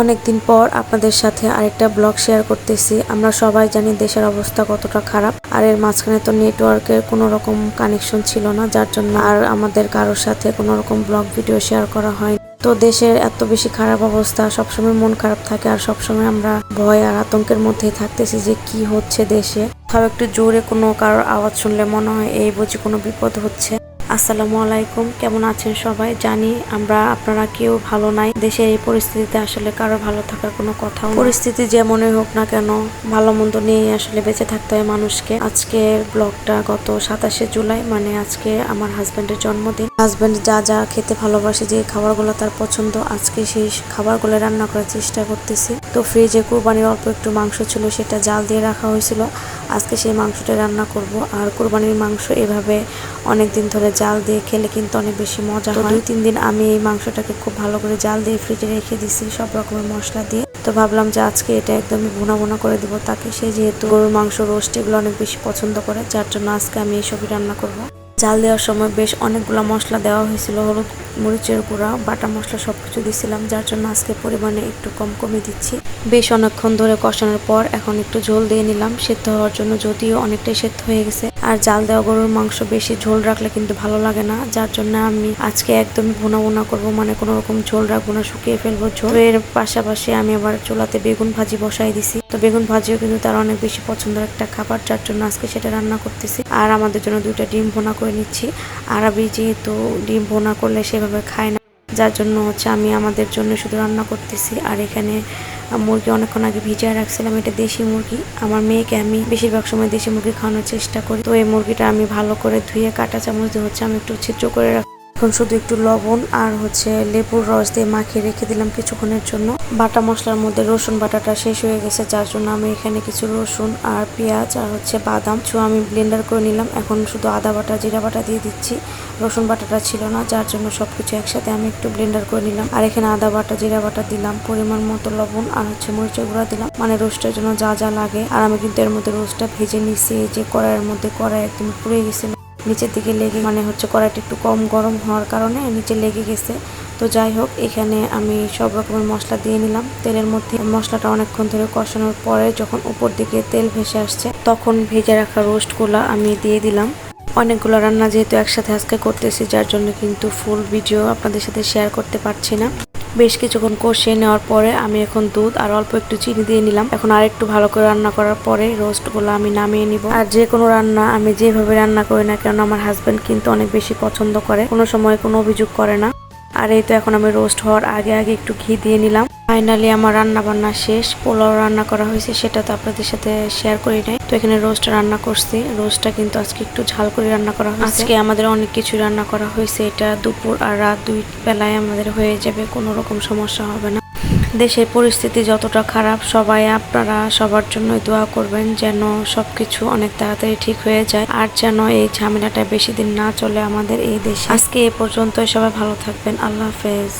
অনেকদিন পর আপনাদের সাথে আরেকটা ব্লগ শেয়ার করতেছি। আমরা সবাই জানি দেশের অবস্থা কতটা খারাপ, আর এর মাঝখানে তো নেটওয়ার্কের কোনো রকম কানেকশন ছিল না, যার জন্য আর আমাদের কারোর সাথে কোনো রকম ব্লগ ভিডিও শেয়ার করা হয় তো দেশের এত বেশি খারাপ অবস্থা, সবসময় মন খারাপ থাকে, আর সবসময় আমরা ভয় আর আতঙ্কের মধ্যেই থাকতেছি যে কি হচ্ছে দেশে। তাও একটু জোরে কোনো কারোর আওয়াজ শুনলে মনে হয় এই বুঝি কোনো বিপদ হচ্ছে। আসসালামু আলাইকুম। কেমন আছেন সবাই? জানি আমরা আপনারা কেউ ভালো নাই। দেশের এই পরিস্থিতিতে আসলে কারও ভালো থাকার কোনো কথাও না। পরিস্থিতি যেমনই হোক না কেন ভালো মন্দ নিয়ে আসলে বেঁচে থাকতে হয় মানুষকে। আজকের ব্লগটা গত সাতাশে জুলাই মানে আজকে আমার হাজবেন্ডের জন্মদিন। হাজবেন্ড যা যা খেতে ভালোবাসে, যে খাবারগুলো তার পছন্দ, আজকে সেই খাবারগুলো রান্না করার চেষ্টা করতেছি। তো ফ্রিজে কোরবানির অল্প একটু মাংস ছিল, সেটা জাল দিয়ে রাখা হয়েছিল। আজকে সেই মাংসটা রান্না করব। আর কোরবানির মাংস এভাবে অনেক দিন ধরে জাল দিয়ে খেলে কিন্তু অনেক বেশি মজা হয়। দুই তিন দিন আমি এই মাংসটাকে খুব ভালো করে জাল দিয়ে ফ্রিজে রেখে দিছি সব রকমের মশলা দিয়ে। তো ভাবলাম যে আজকে এটা একদমই ভুনা ভুনা করে দেবো। তাকে সে যেহেতু গরুর মাংস রোস্ট এগুলো অনেক বেশি পছন্দ করে যার জন্য আজকে আমি এইসবই রান্না করব। জাল দেওয়ার সময় বেশ অনেকগুলো মশলা দেওয়া হয়েছিল, হলুদ মরিচের গুঁড়া, বাটা মশলা সব কিছু দিছিলাম, যার জন্য আজকে পরিমাণে একটু কম কমে দিচ্ছি। বেশ অনেকক্ষণ ধরে কষানোর পর এখন একটু ঝোল দিয়ে নিলাম, সেদ্ধ হওয়ার জন্য যদিও অনেকটাই সেদ্ধ হয়ে গেছে। আর জাল দেওয়া গরুর মাংস বেশি ঝোল রাখলে কিন্তু ভালো লাগে না, যার জন্য আমি আজকে একদমই ভুনা ভুনা করব মানে কোনো রকম ঝোল রাখব না, শুকিয়ে ফেলব ঝোল। এর পাশাপাশি আমি আবার চুলাতে বেগুন ভাজি বসাই দিছি। তো বেগুন ভাজিও কিন্তু তার অনেক বেশি পছন্দের একটা খাবার, যার জন্য আজকে সেটা রান্না করতেছি। আর আমাদের জন্য দুইটা ডিম ভোনা করে নিচ্ছি। আর আমি যেহেতু ডিম ভোনা করলে সেভাবে খায় না। যার জন্য হচ্ছে আমি আমাদের জন্য শুধু রান্না করতেছি। আর এখানে মুরগি অনেকক্ষণ আগে ভিজিয়ে রাখছিলাম। এটা দেশি মুরগি। আমার মেয়েকে আমি বেশিরভাগ সময় দেশি মুরগি খাওয়ানোর চেষ্টা করি। তো এই মুরগিটা আমি ভালো করে ধুয়ে কাটা চামচ দিয়ে হচ্ছে আমি একটু ছিদ্র করে রাখ এখন শুধু একটু লবণ আর হচ্ছে লেবুর রস দিয়ে মাখিয়ে রেখে দিলাম কিছুক্ষণের জন্য। বাটা মশলার মধ্যে রসুন বাটাটা শেষ হয়ে গেছে, যার জন্য আমি এখানে কিছু রসুন আর পেঁয়াজ আর হচ্ছে বাদাম কিছু আমি ব্লেন্ডার করে নিলাম। এখন শুধু আদা বাটা, জিরা বাটা দিয়ে দিচ্ছি। রসুন বাটাটা ছিল না, যার জন্য সবকিছু একসাথে আমি একটু ব্লেন্ডার করে নিলাম। আর এখানে আদা বাটা, জিরা বাটা দিলাম, পরিমাণ মতো লবণ আর হচ্ছে মরিচের গুঁড়া দিলাম। মানে রোস্টের জন্য যা যা লাগে। আর আমি কিন্তু এর মধ্যে রোস্টটা ভেজে নিছি যে কড়াইয়ের মধ্যে কড়াই একদম পুড়ে গেছিল। নিচের দিকে লেগে মানে হচ্ছে কড়াইটা একটু কম গরম হওয়ার কারণে নিচে লেগে গেছে। তো যাই হোক, এখানে আমি সব রকমের মশলা দিয়ে নিলাম। তেলের মধ্যে মশলাটা অনেকক্ষণ ধরে কষানোর পরে যখন উপর দিকে তেল ভেসে আসছে, তখন ভেজে রাখা রোস্টগুলো আমি দিয়ে দিলাম। অনেকগুলো রান্না যেহেতু একসাথে আজকে করতেছি, যার জন্য কিন্তু ফুল ভিডিও আপনাদের সাথে শেয়ার করতে পারছি না। বেশ কিছুক্ষণ কষিয়ে নেওয়ার পরে আমি এখন দুধ আর অল্প একটু চিনি দিয়ে নিলাম। এখন আর একটু ভালো করে রান্না করার পরে রোস্টগুলো আমি নামিয়ে নিব। আর যে কোনো রান্না আমি যেভাবে রান্না করি না কেন, আমার হাজব্যান্ড কিন্তু অনেক বেশি পছন্দ করে, কোনো সময় কোনো অভিযোগ করে না। আর এই তো এখন আমি রোস্ট হওয়ার আগে আগে একটু ঘি দিয়ে নিলাম। ফাইনালি আমার রান্না বান্না শেষ, পোলাও রান্না করা হয়েছে, সেটা তো আপনাদের সাথে শেয়ার করি নাই। তো এখানে রোস্ট রান্না করছি। রোস্টটা কিন্তু আজকে একটু ঝাল করে রান্না করা হয়েছে। আজকে আমাদের অনেক কিছু রান্না করা হয়েছে। এটা দুপুর আর রাত দুই বেলায় আমাদের হয়ে যাবে, কোনো রকম সমস্যা হবে না। দেশের পরিস্থিতি যতটা খারাপ, সবাই আপনারা সবার জন্য দোয়া করবেন যেন সবকিছু অনেক তাড়াতাড়ি ঠিক হয়ে যায় আর যেন এই ঝামেলাটা বেশি দিন না চলে আমাদের এই দেশে। আজকে এ পর্যন্ত সবাই ভালো থাকবেন। আল্লাহ হাফেজ।